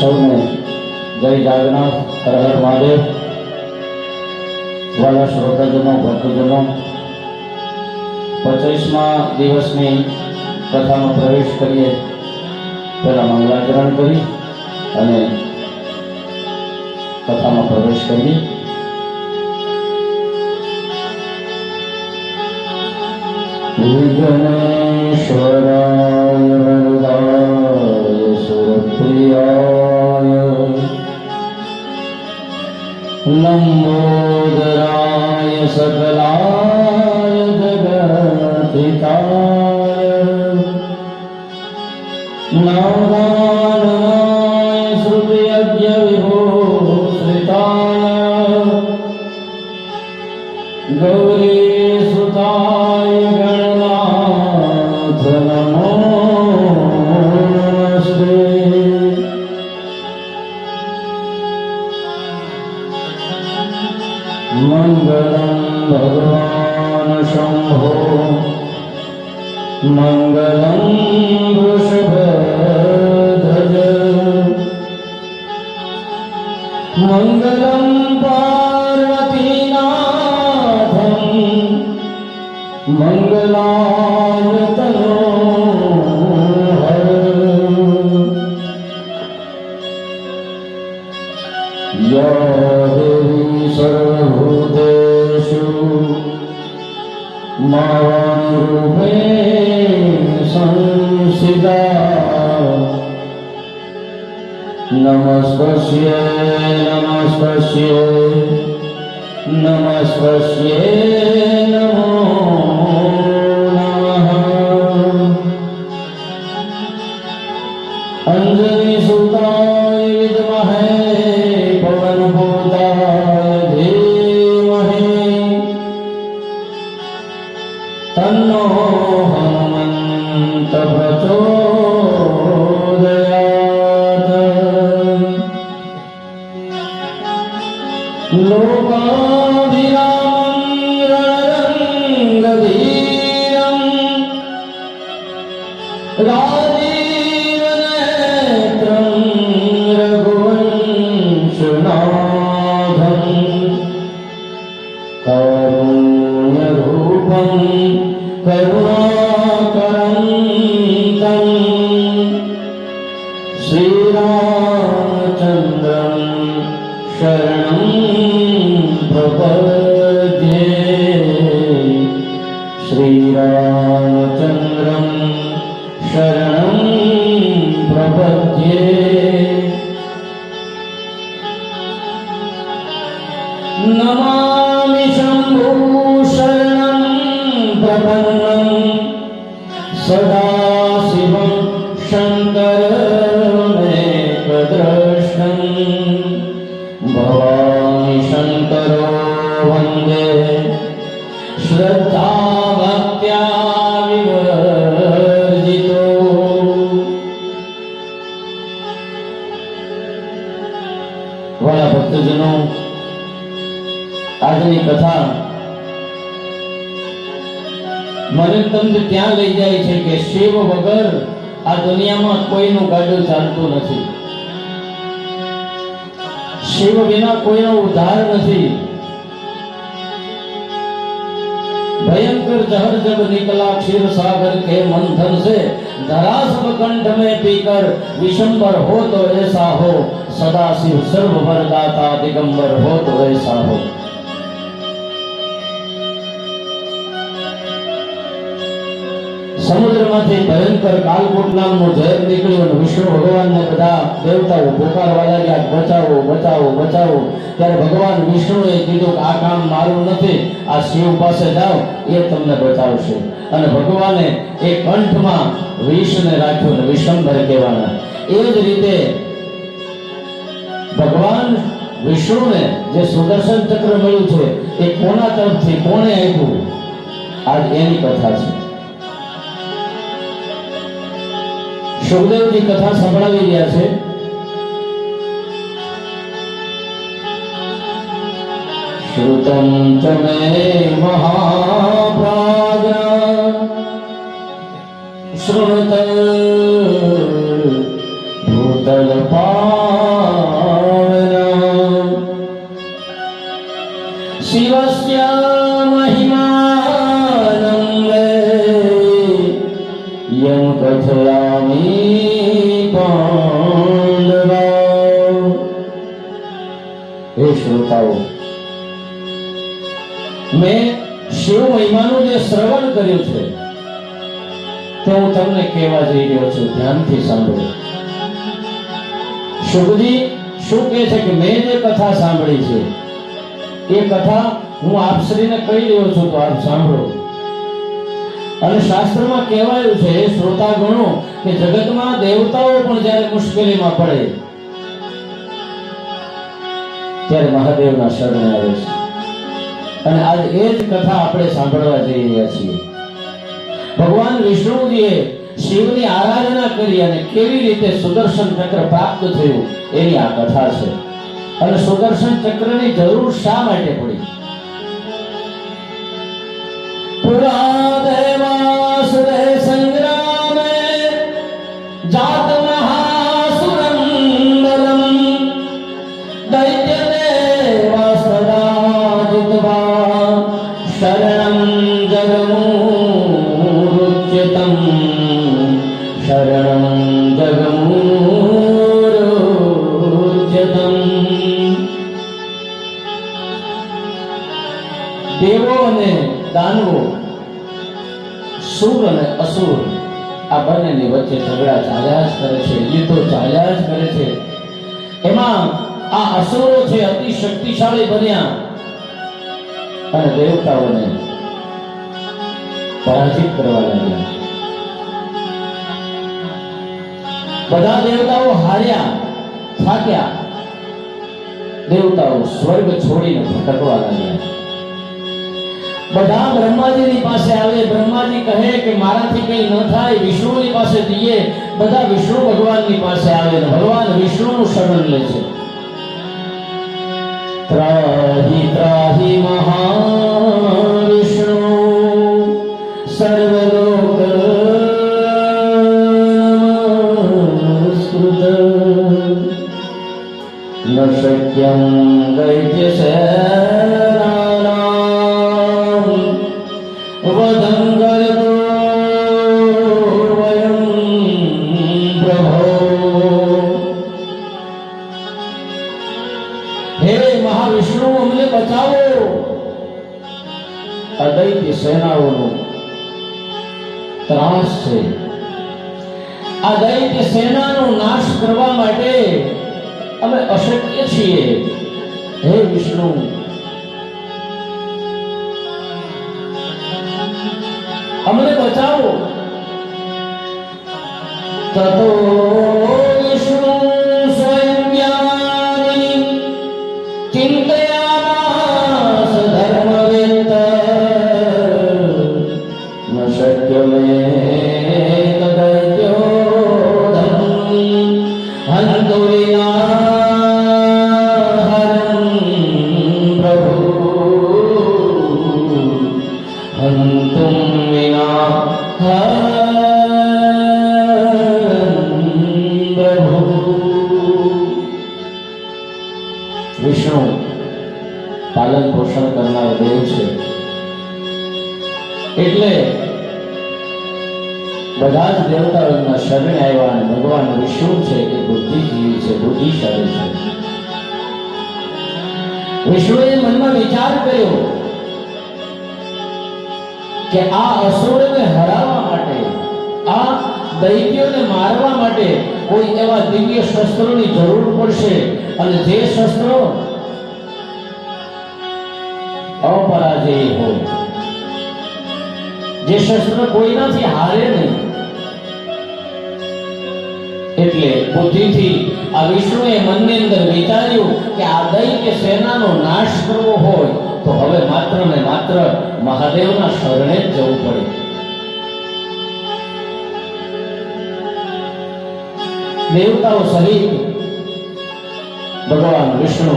સૌને જય જાગનાથ, હર મહાદેવ. વાલા શ્રોતાજનો, ભક્તજનો, પચીસમા દિવસની કથામાં પ્રવેશ કરીએ. પહેલાં મંગલાચરણ કરી અને કથામાં પ્રવેશ કરીએ. વિઘ્નેશ્વરાય સુરપ્રિયાય લંબોદરાય સકલાય જગતિતાય નવદાનનાય શ્રુતિયજ્ઞ વિભૂષિતાય ગૌરી સુતાય નમસ્પશ્ય નમસ્પશ્ય નમસ્પશ્ય નમો ભક્તજનો આજની લઈ જાય છે કે શિવ વગર આ દુનિયામાં કોઈનું ગાડું ચાલતું નથી. શિવ વિના કોઈનો ઉદ્ધાર નથી. भयंकर जहर जब निकला क्षीर सागर के मंथन से धरा सब कंठ में पीकर विशंबर हो तो ऐसा हो सदा शिव सर्व वरदाता दिगंबर हो तो ऐसा हो સમુદ્રમાંથી ભયંકર કાલકૂટ નામનું ઝેર નીકળ્યું અને વિષ્ણુ ભગવાનને બધા દેવતાઓ પોકારવા લાગ્યા, બચાવો બચાવો બચાવો. ત્યારે ભગવાન વિષ્ણુએ કીધું કે આ કામ મારું નથી, આ શિવ પાસે જાઓ, એ તમને બચાવશે. અને ભગવાને એ કંઠમાં વિષને રાખ્યું ને વિષંભર કહેવાના. એ જ રીતે ભગવાન વિષ્ણુને જે સુદર્શન ચક્ર મળ્યું છે, એ કોના તરફથી, કોણે આપ્યું? આજ એની કથા છે. સુખદેવજી કથા સંભળાવી રહ્યા છે. મહાપ્રાગ શૃણુત ભૂત જલ પાવના શિવસ્ય મહિમાનં વે યં કથયામિ પાંડવા. હે શ્રોતાઓ મેં શિવ મહિમાનું જે શ્રવણ કર્યું છે, તે હું તમને કહેવા જઈ રહ્યો છું, ધ્યાનથી સાંભળો. શુભજી શું કહે છે કે મેં જે કથા સાંભળી છે, એ કથા હું આપશ્રીને કહી રહ્યો છું, તો આપ સાંભળો. અને શાસ્ત્રમાં કહેવાયું છે શ્રોતા ગણો કે જગતમાં દેવતાઓ પણ જ્યારે મુશ્કેલીમાં પડે, ત્યારે મહાદેવના શરણે આવે છે. અને આજ એ જ કથા આપણે સાંભળવા જઈ રહ્યા છીએ. ભગવાન વિષ્ણુજીએ શિવની આરાધના કરી અને કેવી રીતે સુદર્શન ચક્ર પ્રાપ્ત થયું એની આ કથા છે. અને સુદર્શન ચક્રની જરૂર શા માટે પડી? પુરાદેવાસુરે વચ્ચે ઝઘડા ચાલ્યા જ કરે છે, યુદ્ધો ચાલ્યા જ કરે છે. એમાં આ અસુરો છે, અતિ શક્તિશાળી બન્યા. અને દેવતાઓને પરાજિત કરવા લાગ્યા. બધા દેવતાઓ હાર્યા, થાક્યા. દેવતાઓ સ્વર્ગ છોડીને ભટકવા લાગ્યા. બધા બ્રહ્માજીની પાસે આવે, બ્રહ્માજી કહે કે મારાથી કઈ ન થાય, વિષ્ણુની પાસે જઈએ, બધા વિષ્ણુ ભગવાનની પાસે આવે ભગવાન વિષ્ણુનું શરણ લે છે. ત્રાહી ત્રાહી મહાવિષ્ણુ, સર્વલોક નમસ્કૃત ન શક્યં દૈત્યસેનાનાં મહાવિષ્ણુ અમને સેનાઓનો ત્રાસ છે આ દૈત્ય સેનાનો નાશ કરવા માટે અમે અશક્ય છીએ હે વિષ્ણુ શરણે આવ્યા અને ભગવાન વિષ્ણુ છે એ બુદ્ધિજીવી છે, બુદ્ધિશાળી છે? વિષ્ણુએ મનમાં વિચાર કર્યો કે આ અસુરને હરાવવા માટે, આ દૈત્યોને મારવા માટે કોઈ એવા દિવ્ય શસ્ત્રોની જરૂર પડશે અને જે શસ્ત્રો અપરાજેય હોય, જે શસ્ત્ર કોઈનાથી હારે નહીં બુદ્ધિથી આ વિષ્ણુએ મનની અંદર વિચાર્યું કે આ દૈત્ય સેનાનો નાશ કરવો હોય, તો હવે માત્ર ને માત્ર મહાદેવના શરણે જ જવું પડે. દેવતાઓ સહિત ભગવાન વિષ્ણુ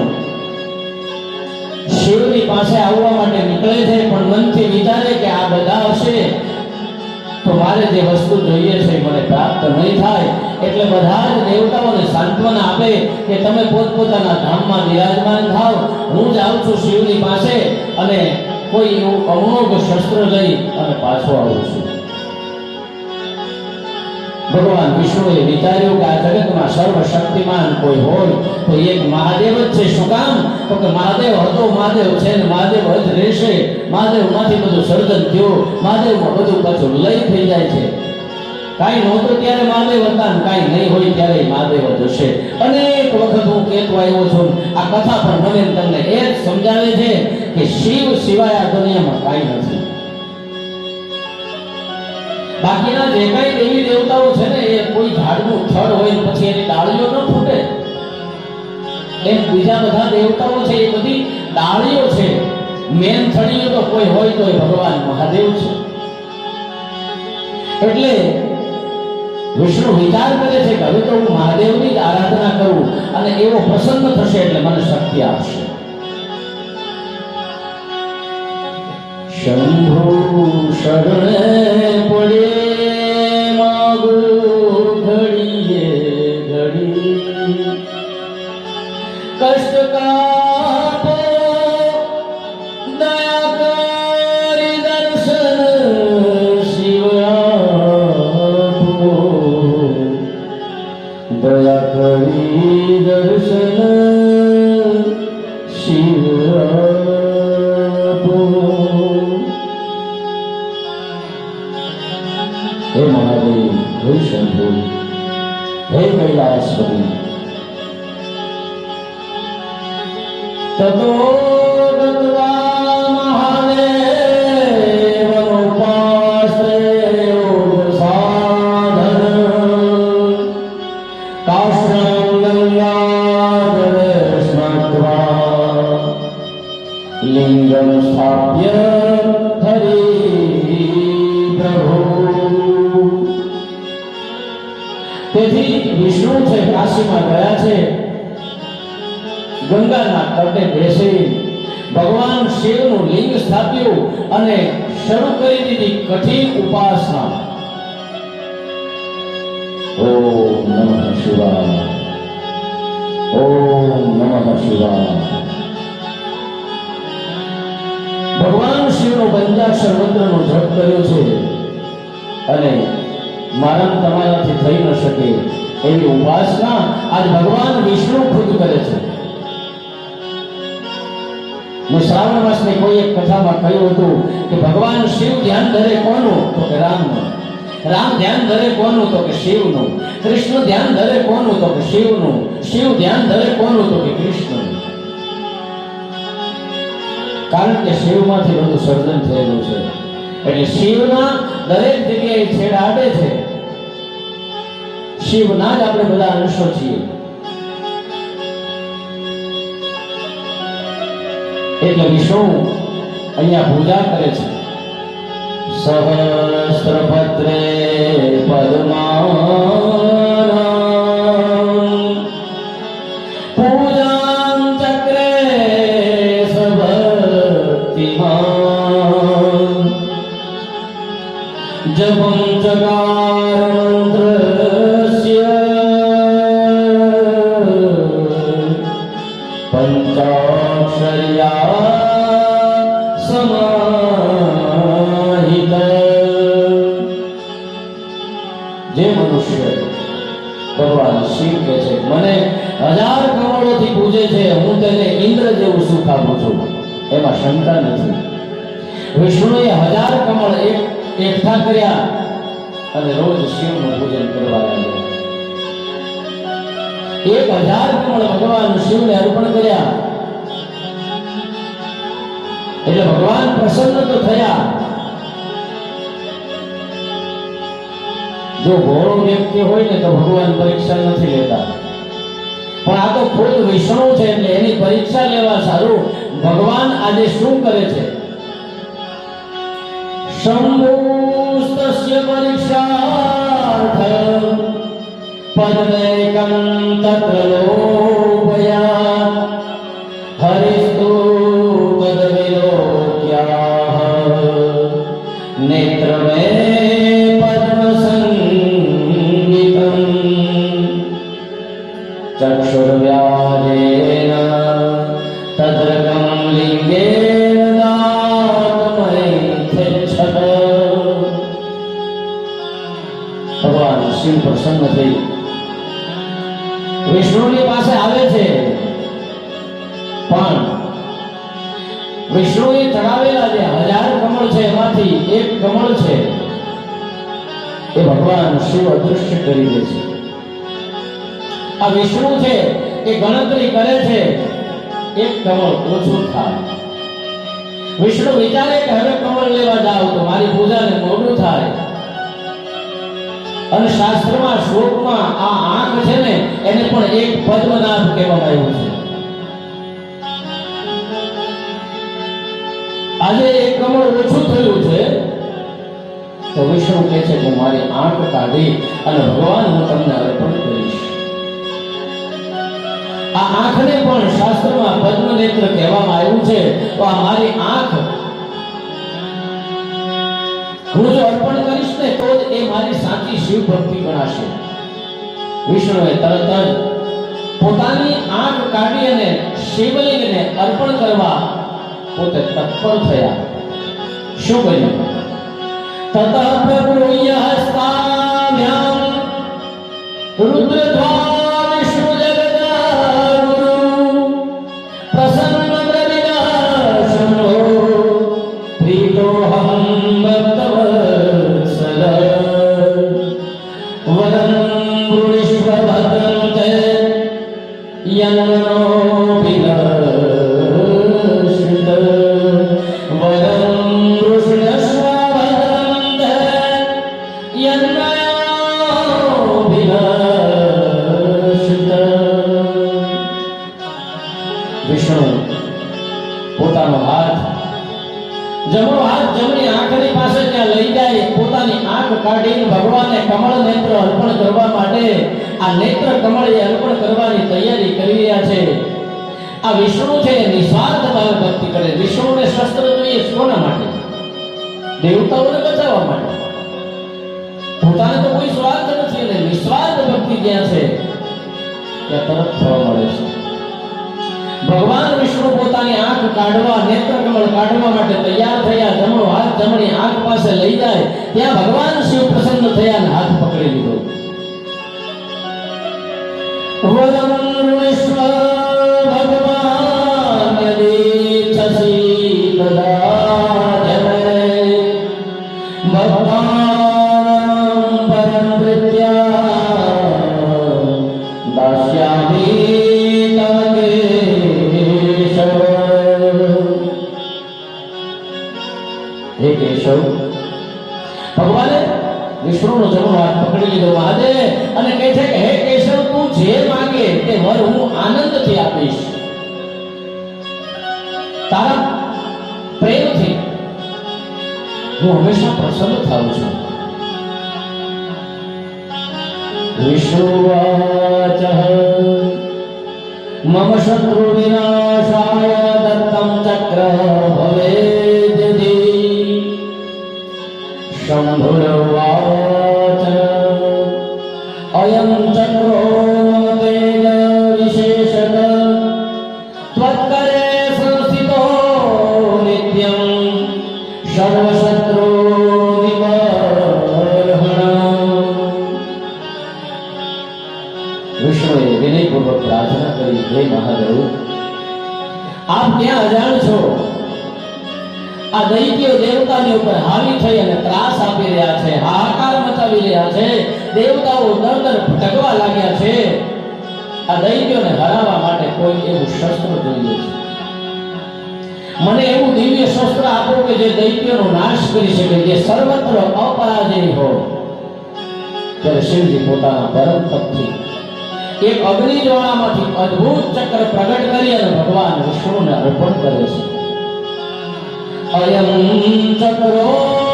શિવની પાસે આવવા માટે નીકળે છે, પણ મનથી વિચારે કે આ બધા હશે, તો મારે જે વસ્તુ જોઈએ છે મને પ્રાપ્ત નહીં થાય. એટલે બધા જ દેવતાઓને સાંત્વના આપે કે તમે પોતપોતાના ધામમાં વિરાજમાન થાવ. હું જાઉં છું શિવની પાસે અને કોઈ એવું અમોઘ શસ્ત્ર લઈ અને પાછો આવું છું. ભગવાન વિષ્ણુએ વિચાર્યું કે આ જગતમાં સર્વશક્તિમાન કોઈ હોય તો એક મહાદેવ જ છે. શું કામ? તો કે મહાદેવ હતો, મહાદેવ છે ને મહાદેવ જ રહેશે. મહાદેવમાંથી બધું સર્જન થયું. મહાદેવમાં બધું પાછું લય થઈ જાય છે. કાંઈ નહોતું ત્યારે મહાદેવ હતા કાંઈ નહીં હોય ત્યારે મહાદેવ જ હશે. અનેક વખત હું કહેતો આવ્યો છું, આ કથા પણ મને તમને એ જ સમજાવે છે કે શિવ સિવાય આ દુનિયામાં કાંઈ નથી. બાકીના જે કઈ દેવી દેવતાઓ છે ને, એ કોઈ ઝાડનું થડ હોય પછી એની ડાળીઓ ન ફૂટે. એમ બીજા બધા દેવતાઓ છે, એ બધી ડાળીઓ છે. મેન થડીઓ તો કોઈ હોય તો ભગવાન મહાદેવ છે. એટલે વિષ્ણુ વિચાર કરે છે કે હવે તો હું મહાદેવની જ આરાધના કરું અને એવો પ્રસન્ન થશે એટલે મને શક્તિ આપશે. શંભુ શરણે પડે મારા તમારાથી થઈ ન શકે. એવી ઉપાસના આજ ભગવાન વિષ્ણુ ખુદ કરે છે. મેં શ્રાવણ માસની કોઈ એક કથામાં કહ્યું હતું કે ભગવાન શિવ ધ્યાન ધરે કોનું? તો કે રામનું. રામ ધ્યાન ધરે કોનું? તો કે શિવનું. કૃષ્ણ ધ્યાન ધરે કોનું? તો કે શિવનું. શિવ ધ્યાન ધરે કોનું? તો કે કૃષ્ણનું. કારણ કે શિવમાંથી બધું સર્જન થયેલું છે. એટલે શિવના દરેક જગ્યાએ છેડ આડે છે. શિવના જ આપણે બધા અંશો છીએ. એટલે વિષ્ણુ અહીંયા પૂજા કરે છે. સહસ્ત્રપત્રે પદ્માનામ પૂજાં ચક્રે એમાં શંકા નથી. વિષ્ણુએ હજાર કમળ એક એકઠા કર્યા અને રોજ શિવનું પૂજન કરવા લાગ્યા. એક હજાર કમળ ભગવાન શિવને અર્પણ કર્યા. એટલે ભગવાન પ્રસન્ન તો થયા. જો ભોળો વ્યક્તિ હોય ને તો ભગવાન પરીક્ષા નથી લેતા. પણ આ તો ખુદ વિષ્ણુ છે એટલે એની પરીક્ષા લેવા સારું ભગવાન આજે શું કરે છે? શંભુસ્તસ્ય પરીક્ષાર્થમ પદનૈકં તત્ર વિષ્ણુની પાસે આવે છે. પણ વિષ્ણુએ ચડાવેલા જે હજાર કમળ છે, એમાંથી એક કમળ છે, એ ભગવાન શિવ અદૃશ્ય કરી દે છે. આ વિષ્ણુ છે, એ ગણતરી કરે છે, એક કમળ ઓછું થાય. વિષ્ણુ વિચારે કે હવે કમળ લેવા જાવ તો મારી પૂજાને મોડું થાય. અને શાસ્ત્રમાં શ્લોકમાં આ આંખ છે ને, એને પણ એક પદ્મનાભ કહેવામાં આવ્યું છે. આજે એક કમળ ઓછું થયું છે, તો વિષ્ણુ કહે છે કે મારી આંખ કાઢી અને ભગવાન હું તમને અર્પણ કરીશ. આ આંખને પણ શાસ્ત્રમાં પદ્મનેત્ર કહેવામાં આવ્યું છે, તો આ મારી આંખ. હું જો અર્પણ તો જ એ મારી સાચી શિવ ભક્તિ ગણાશે. વિષ્ણુએ તરત જ પોતાની આંખ કાઢી અને શિવલિંગને અર્પણ કરવા પોતે તત્પર થયા. શું બન્યું તતઃ પ્રગૃહ્ય હસ્તાભ્યામ રુદ્રધ્વા અર્પણ કરવા માટે આ નેત્ર કમળ અર્પણ કરવાની તૈયારી કરી રહ્યા છે. આ વિષ્ણુ છે નિસ્વાર્થ કરે. વિષ્ણુને શસ્ત્ર જોઈએ માટે? દેવતાઓને બચાવવા માટે? પોતાને તો કોઈ સ્વાર્થ નથી અને નિસ્વાર્થ ભક્તિ જ્યાં છે? ત્યાં તરત થવા મળે છે. ભગવાન વિષ્ણુ પોતાની આંખ કાઢવા, નેત્ર કમળ કાઢવા માટે તૈયાર થયા, જમણો હાથ જમણી આંખ પાસે લઈ જાય, ત્યાં ભગવાન શિવ પ્રસન્ન થયા અને હાથ પકડી લીધો. વદં ઋણેશ્વ શંભુર્વાચ અયં ચક્રો મમ તેજ વિશેષત ત્વત્કરે સંસ્થિતો નિત્યં સર્વશત્રુ વિષ્ણુએ વિનયપૂર્વક પ્રાર્થના કરી હે મહાદેવ આપ ક્યાં અજાણ છો આ દૈત્યો દેવતાની ઉપર હાવી થઈ અને છે. દેવતાઓ દર ભટકવા લાગ્યા છે. આ દૈત્યોને હરાવવા માટે કોઈ એવું શસ્ત્ર જોઈએ છે. મને એવું દિવ્ય શસ્ત્ર આપો કે જે દૈત્યનો નાશ કરી શકે, જે સર્વત્ર અપરાજય હોય. ત્યારે શિવજી પોતાના પરમ તપથી એક અગ્નિ જ્વાળામાંથી અદ્ભુત ચક્ર પ્રગટ કરી અને ભગવાન વિષ્ણુને અર્પણ કરે છે. અયમ ચક્રો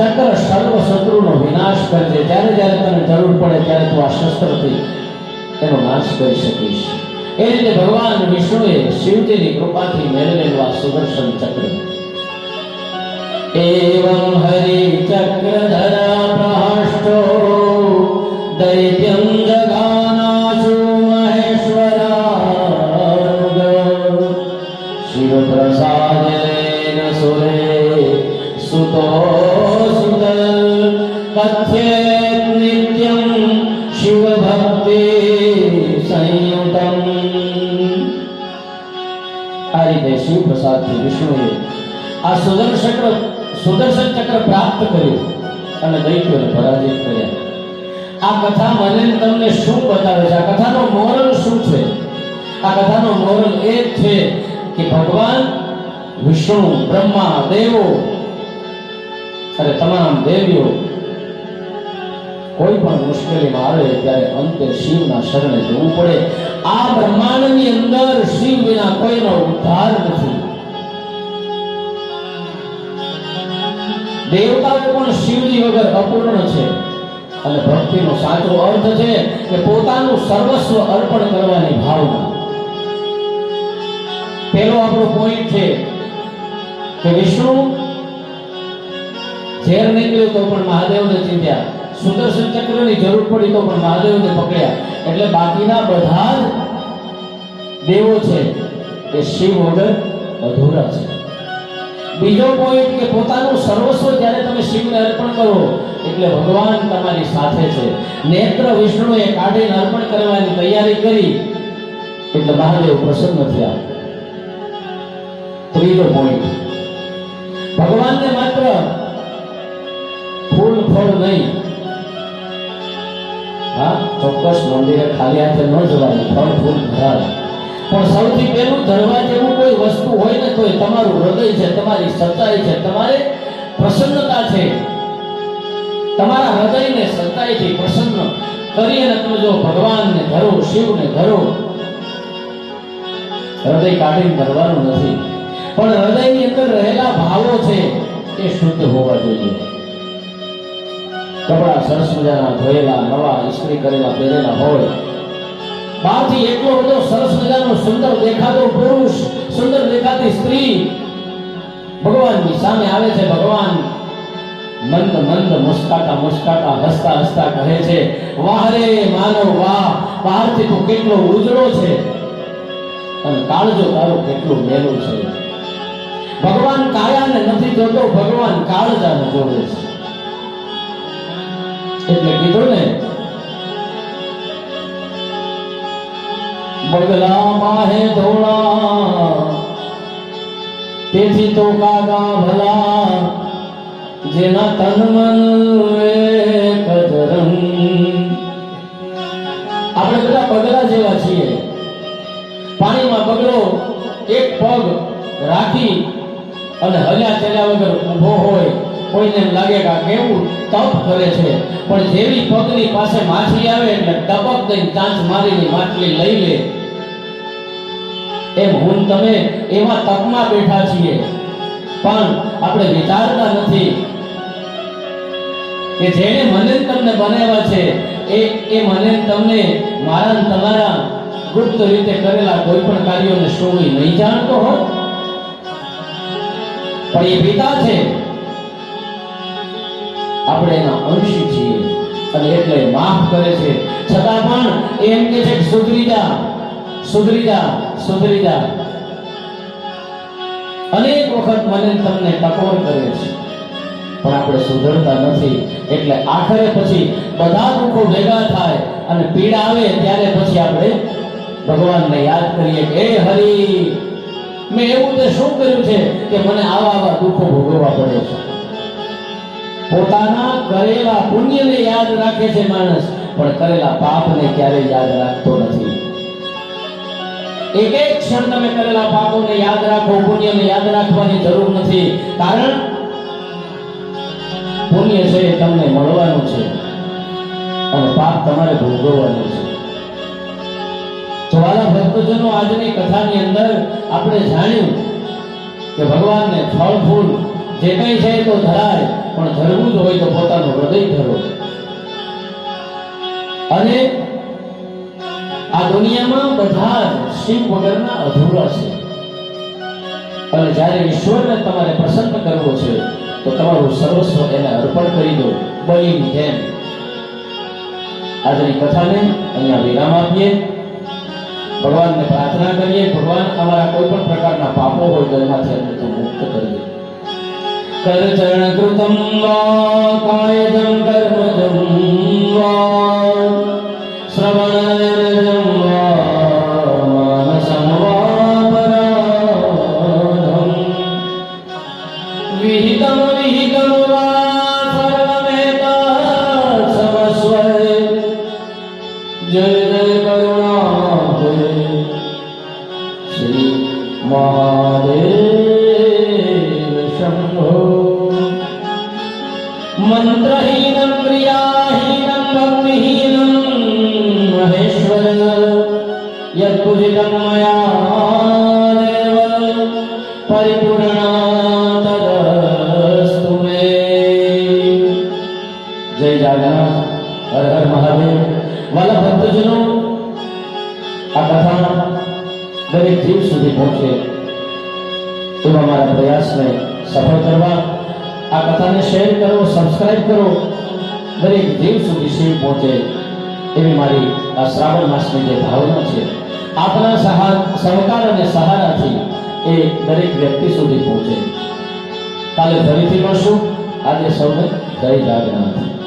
ચક્ર સર્વ શત્રુનો વિનાશ કરજે. જ્યારે જ્યારે તને જરૂર પડે ત્યારે તું આ શસ્ત્રથી એનો નાશ કરી શકીશ. એ રીતે ભગવાન વિષ્ણુએ શિવજીની કૃપાથી મેળવેલું આ સુદર્શન ચક્ર. એવમ હરિ ચક્રધરા પ્રહષ્ટો દૈત્યં વિષ્ણુએ આ સુદર્શન સુદર્શન ચક્ર પ્રાપ્ત કર્યું અને દૈત્યોને પરાજિત કર્યા. આ કથા મને તમને શું બતાવે છે? આ કથાનો મોરલ શું છે? આ કથાનો મોરલ એ છે કે ભગવાન, વિષ્ણુ, બ્રહ્મા, દેવો અને તમામ દેવીઓ કોઈ પણ મુશ્કેલીમાં આવે ત્યારે અંતે શિવના શરણે જવું પડે. આ બ્રહ્માંડની અંદર શિવ વિના કોઈનો ઉદ્ધાર નથી. દેવતાઓ પણ શિવજી વગર અપૂર્ણ છે. અને ભક્તિનો સાચો અર્થ છે કે પોતાનું સર્વસ્વ અર્પણ કરવાની ભાવના. પેલો આપણો પોઈન્ટ છે કે વિષ્ણુ ઝેર નીકળ્યું તો પણ મહાદેવને ચિંત્યા સુદર્શન ચક્રની જરૂર પડી તો પણ મહાદેવને પકડ્યા. એટલે બાકીના બધા જ દેવો છે એ શિવ વગર અધૂરા છે. બીજો પોઈન્ટ કે પોતાનું સર્વસ્વ જ્યારે તમે શિવને અર્પણ કરો, એટલે ભગવાન તમારી સાથે છે. નેત્ર વિષ્ણુએ કાઢીને અર્પણ કરવાની તૈયારી કરી, એટલે મહાદેવ પ્રસન્ન થયા. ત્રીજો પોઈન્ટ ભગવાનને માત્ર ફૂલ ફળ નહીં. હા, ચોક્કસ મંદિરે ખાલી હાથે ન જવાનું, ફળ, ફૂલ ધરાવે પણ સૌથી પહેલું ધરવા જેવું કોઈ વસ્તુ હોય ને તો તમારું હૃદય છે, તમારી સચ્ચાઈ છે, તમારે પ્રસન્નતા છે. તમારા હૃદયને સચ્ચાઈથી પ્રસન્ન કરી અને તમે જો ભગવાનને ધરો, શિવને ધરો, હૃદય કાઢીને ધરવાનું નથી. પણ હૃદયની અંદર રહેલા ભાવો છે એ શુદ્ધ હોવા જોઈએ. કપડા સરસ મજાના ધોયેલા, નવા, ઇસ્ત્રી કરેલા, પહેરેલા હોય બહારથી એટલો બધો સરસ મજાનો, સુંદર દેખાતો પુરુષ, સુંદર દેખાતી સ્ત્રી. ભગવાનની સામે આવે છે ભગવાન. મંદ મંદ મુસ્કાતા મુસ્કાતા હસતા હસતા કહે છે વાહ રે માનવ વાહ, બહારથી તું કેટલો ઉજળો છે. અને કાળજો તારો કેટલો મેલો છે. ભગવાન કાયાને નથી જોતો, ભગવાન કાળજાને જોવે છે. એટલે કીધું ને બગલા માહે ધોળા. તેથી તો કાગા ભલા, જેના તન મન એક આપણે બધા બગલા જેવા છીએ. પાણીમાં બગલો, એક પગ રાખી અને હલ્યા ચલ્યા વગર ઊભો હોય, કોઈને લાગે કે કેવું તપ કરે છે. પણ જેવી પગની પાસે માછલી આવે એટલે ટપક દઈ ચાંચ મારીને માછલી લઈ લે. એમ હું તમે એવા તપમાં બેઠા છીએ. પણ આપણે વિચારતા નથી કે જેણે મને તમને બનાવ્યા છે, એ એ મને તમને મારા તમારા ગુપ્ત રીતે કરેલા કોઈ પણ કાર્યોને શું નહીં જાણતો હો પણ એ પિતા છે. આપણે એના અંશી છીએ અને એટલે માફ કરે છે. છતાં પણ એમ કે છે સુધરી જા. સુધરી જા અનેક વખત મને તમને ટકોર કર્યો છે. પણ આપણે સુધરતા નથી. એટલે આખરે પછી બધા દુઃખો ભેગા થાય અને પીડા આવે ત્યારે પછી આપણે ભગવાનને યાદ કરીએ કે હે હરી, મેં એવું તે શું કર્યું છે કે મને આવા આવા દુઃખો ભોગવવા પડે છે? પોતાના કરેલા પુણ્યને યાદ રાખે છે માણસ, પણ કરેલા પાપને ક્યારેય યાદ રાખતો નથી. એક એક ક્ષણ તમે કરેલા પાપોને યાદ રાખો, પુણ્યને યાદ રાખવાની જરૂર નથી. કારણ પુણ્ય છે એ તમને મળવાનું છે અને પાપ તમારે ભોગવવાનું છે. તો ભક્તજનો, આજની કથાની અંદર આપણે જાણ્યું કે ભગવાનને ફળ, ફૂલ જે કંઈ છે તો ધરાય, પણ ધરવું જ હોય તો પોતાનું હૃદય ધરો. અને આ દુનિયામાં બધા શિવ વગરના અધૂરા છે. અને જ્યારે ઈશ્વરને તમારે પ્રસન્ન કરવો છે, તો તમારું સર્વસ્વ એને અર્પણ કરી દો બલિની જેમ આજની કથાને અહીંયા વિરામ આપીએ. ભગવાનને પ્રાર્થના કરીએ. ભગવાન અમારા કોઈ પણ પ્રકારના પાપો હોય તો એમાંથી અમને તો મુક્ત કરીએ. કરચરણ કૃતમ કાયજમ કર્મજમ યત્પૂજિતમ મયા દેવ પરિપૂર્ણ તદસ્તુ મે જય જાગન્નાથ હર હર મહાદેવ વાલા ભક્તજનો આ કથા દરેક જીવ સુધી પહોંચે એવા મારા પ્રયાસને સફળ કરવા આ કથાને શેર કરો સબસ્ક્રાઇબ કરો દરેક જીવ સુધી શિવ પહોંચે એવી મારી આ શ્રાવણ માસની જે ભાવના છે આપના સહાર સહકાર અને સહારાથી એ દરેક વ્યક્તિ સુધી પહોંચે. કાલે ફરીથી મળશું. આજે સૌને જય જાગન્નાથ.